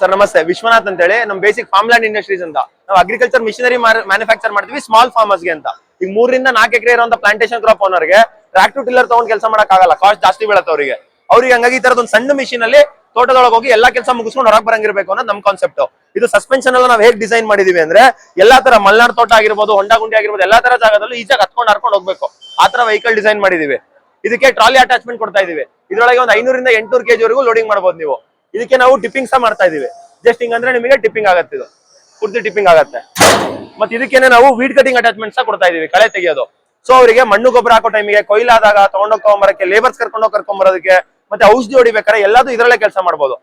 Sir ನಮಸ್ತೆ. ವಿಶ್ವನಾಥ್ ಅಂತ ಹೇಳಿ ನಮ್ ಬೇಸಿಕ್ ಫಾರ್ಮ್ ಲ್ಯಾಂಡ್ ಇಂಡಸ್ಟ್ರೀಸ್ ಅಂತ. ನಾವು ಅಗ್ರಿಕಲ್ಚರ್ ಮಿಷನರಿ ಮ್ಯಾನುಫ್ಯಾಕ್ಚರ್ ಮಾಡ್ತೀವಿ ಸ್ಮಾಲ್ ಫಾರ್ಮರ್ಸ್ಗೆ ಅಂತ. ಈಗ ಮೂರರಿಂದ ನಾಲ್ಕು ಎಕರೆ ಇರುವಂತ ಪ್ಲಾಂಟೇಶನ್ ಕ್ರಾಪ್ ಓನರ್ಗೆ ಟ್ರಾಕ್ಟರ್ ಟಿಲ್ಲರ್ ತಗೊಂಡ್ ಕೆಲಸ ಮಾಡಕ್ ಆಗಲ್ಲ. ಕಾಸ್ಟ್ ಜಾಸ್ತಿ ಬೀಳತ್ತೆ ಅವರಿಗೆ. ಅವ್ರಿಗೆ ಹಂಗಾಗಿ ಈ ತರದ ಒಂದು ಸಣ್ಣ ಮಿಷಿನ್ ಅಲ್ಲಿ ತೋಟದೊಳಗೆ ಹೋಗಿ ಎಲ್ಲಾ ಕೆಲಸ ಮುಗಿಸ್ಕೊಂಡು ಹೊರಗೆ ಬರಂಗಿರ್ಬೇಕು ಅನ್ನೋದು ನಮ್ ಕಾನ್ಸೆಪ್ಟ್ ಇದು ಸಸ್ಪೆನ್ಷನ್ ಎಲ್ಲ ನಾವು ಹೇಗೆ ಡಿಸೈನ್ ಮಾಡಿದೀವಿ ಅಂದ್ರೆ ಎಲ್ಲಾ ತರ ಮಲ್ನಾಡ್ ತೋಟ ಆಗಿರ್ಬೋದು, ಹೊಂಡಾ ಗುಂಡಿ ಆಗಿರ್ಬೋದು, ಎಲ್ಲಾ ತರ ಜಾಗದಲ್ಲೂ ಈಜಾಗಿ ಹತ್ಕೊಂಡು ಹರ್ಕೊಂಡು ಹೋಗ್ಬೇಕು. ಆ ತರ ವೆಹಿಕಲ್ ಡಿಸೈನ್ ಮಾಡಿದೀವಿ. ಇದಕ್ಕೆ ಟ್ರಾಲಿ ಅಟ್ಯಾಚ್ಮೆಂಟ್ ಕೊಡ್ತಾ ಇದೀವಿ. ಇದ್ರೊಳಗೆ ಒಂದು ಐನೂರಿಂದ ಎಂಟುನೂರು ಕೆಜಿ ವರೆಗೂ ಲೋಡಿಂಗ್ ಮಾಡಬಹುದು ನೀವು. ಇದಕ್ಕೆ ನಾವು ಟಿಪ್ಪಿಂಗ್ ಸಹ ಮಾಡ್ತಾ ಇದೀವಿ ಜಸ್ಟ್ ಹಿಂಗ್ ಅಂದ್ರೆ ನಿಮಗೆ ಟಿಪ್ಪಿಂಗ್ ಆಗತ್ತೆ ಇದು. ಕುರ್ತಿ ಟಿಪ್ಪಿಂಗ್ ಆಗತ್ತೆ. ಮತ್ತೆ ಇದಕ್ಕೇನೆ ನಾವು ವೀಡ್ ಕಟಿಂಗ್ ಅಟ್ಯಾಚ್ಮೆಂಟ್ ಸಹ ಕೊಡ್ತಾ ಇದೀವಿ ಕಳೆ ತೆಗೆಯೋದು. ಸೊ ಅವರಿಗೆ ಮಣ್ಣು ಗೊಬ್ಬರ ಹಾಕೋ ಟೈಮಿಗೆ ಕೊಯ್ಲಾದಾಗ ತಗೊಂಡೋಗ್ ತಗೊಂಬರಕ್ಕೆ ಲೇಬರ್ಸ್ ಕರ್ಕೊಂಡೋಗಿ ಕರ್ಕೊಂಬರೋದಕ್ಕೆ ಮತ್ತೆ ಔಷಧಿ ಹೊಡಿಬೇಕಾರೆ ಎಲ್ಲದೂ ಇದರಲ್ಲೇ ಕೆಲಸ ಮಾಡ್ಬೋದು.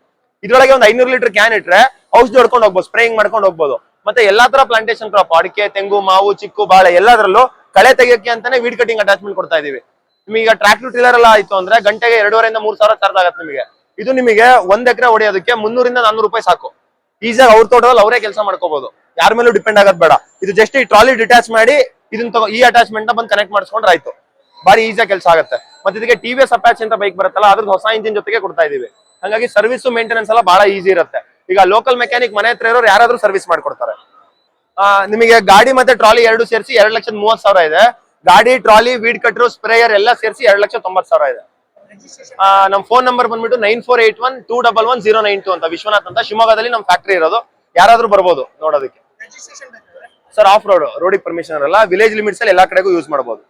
ಇದ್ರೊಳಗೆ ಒಂದು ಐನೂರು ಲೀಟರ್ ಕ್ಯಾನ್ ಇಟ್ರೆ ಔಷಧಿ ಹೊಡ್ಕೊಂಡು ಹೋಗ್ಬೋದು ಸ್ಪ್ರೇಯಿಂಗ್ ಮಾಡ್ಕೊಂಡು ಹೋಗ್ಬೋದು. ಮತ್ತೆ ಎಲ್ಲಾ ತರ ಪ್ಲಾಂಟೇಶನ್ ಕ್ರಾಪ್ ಅಡಿಕೆ, ತೆಂಗು, ಮಾವು, ಚಿಕ್ಕು, ಬಾಳೆ ಎಲ್ಲದರಲ್ಲೂ ಕಳೆ ತೆಗಿಯೋಕೆ ಅಂತಾನೆ ವೀಡ್ ಕಟಿಂಗ್ ಅಟ್ಯಾಚ್ಮೆಂಟ್ ಕೊಡ್ತಾ ಇದೀವಿ ನಿಮಗೆ ಟ್ರಾಕ್ಟರ್ ಟಿಲ್ಲರ್ ಎಲ್ಲ ಆಯ್ತು ಅಂದ್ರೆ ಗಂಟೆಗೆ ಎರಡೂವರೆಯಿಂದ ಮೂರ್ ಸಾವಿರ ಚಾರ್ಜ್ ಆಗತ್ತೆ ನಿಮಗೆ. ಇದು ನಿಮಗೆ ಒಂದ್ ಎಕರೆ ಹೊಡೆಯೋದಕ್ಕೆ ಮುನ್ನೂರಿಂದ ನಾನ್ನೂರು ರೂಪಾಯಿ ಸಾಕು. ಈಸಿಯಾಗಿ ಅವ್ರ ತೋಟದಲ್ಲಿ ಅವರೇ ಕೆಲಸ ಮಾಡ್ಕೋಬಹುದು ಯಾರ ಮೇಲೂ ಡಿಪೆಂಡ್ ಆಗೋದ್ ಬೇಡ. ಇದು ಜಸ್ಟ್ ಈ ಟ್ರಾಲಿ ಡಿಟ್ಯಾಚ್ ಮಾಡಿ ಇದನ್ನ ತಗೋ ಈ ಅಟ್ಯಾಚ್ಮೆಂಟ್ನ ಬಂದು ಕನೆಕ್ಟ್ ಮಾಡಿಸ್ಕೊಂಡ್ರೆ ಆಯ್ತು. ಬಾರಿ ಈಸಿಯಾಗಿ ಕೆಲಸ ಆಗುತ್ತೆ. ಮತ್ತೆ ಇದಕ್ಕೆ ಟಿ ವಿ ಎಸ್ ಅಪ್ಯಾಚ್ ಅಂತ ಬೈಕ್ ಬರುತ್ತಲ್ಲ ಅದ್ರದ್ದು ಹೊಸ ಇಂಜಿನ್ ಜೊತೆಗೆ ಕೊಡ್ತಾ ಇದೀವಿ. ಹಂಗಾಗಿ ಸರ್ವಿಸ್ ಮೇಂಟೆನೆನ್ಸ್ ಎಲ್ಲ ಬಹಳ ಈಸಿ ಇರುತ್ತೆ. ಈಗ ಲೋಕಲ್ ಮೆಕ್ಯಾನಿಕ್ ಮನೆ ಹತ್ರ ಇರೋರು ಯಾರಾದ್ರೂ ಸರ್ವಿಸ್ ಮಾಡ್ಕೊಡ್ತಾರೆ. ನಿಮಗೆ ಗಾಡಿ ಮತ್ತೆ ಟ್ರಾಲಿ ಎರಡು ಸೇರಿಸಿ ಎರಡ್ ಲಕ್ಷದ ಮೂವತ್ ಸಾವಿರ ಇದೆ. ಗಾಡಿ ಟ್ರಾಲಿ ವೀಡ್ ಕಟ್ರು ಸ್ಪ್ರೇಯರ್ ಎಲ್ಲ ಸೇರಿಸಿ ಎರಡ್ ಲಕ್ಷ ತೊಂಬತ್ ಸಾವಿರ ಇದೆ. ಆ, ನಮ್ ಫೋನ್ ನಂಬರ್ ಬಂದ್ಬಿಟ್ಟು nine four eight one two double one zero nine two ಅಂತ. ವಿಶ್ವನಾಥ್ ಅಂತ. ಶಿವಮೊಗ್ಗದಲ್ಲಿ ನಮ್ ಫ್ಯಾಕ್ಟ್ರಿ ಇರೋದು. ಯಾರಾದ್ರೂ ಬರ್ಬೋದು ನೋಡೋದಕ್ಕೆ. ಸರ್ ಆಫ್ ರೋಡ್ ರೋಡಿಗೆ ಪರ್ಮಿಷನ್ ಇರಲ್ಲ ವಿಲೇಜ್ ಲಿಮಿಟ್ಸ್ ಅಲ್ಲಿ ಎಲ್ಲಾ ಕಡೆಗೂ ಯೂಸ್ ಮಾಡಬಹುದು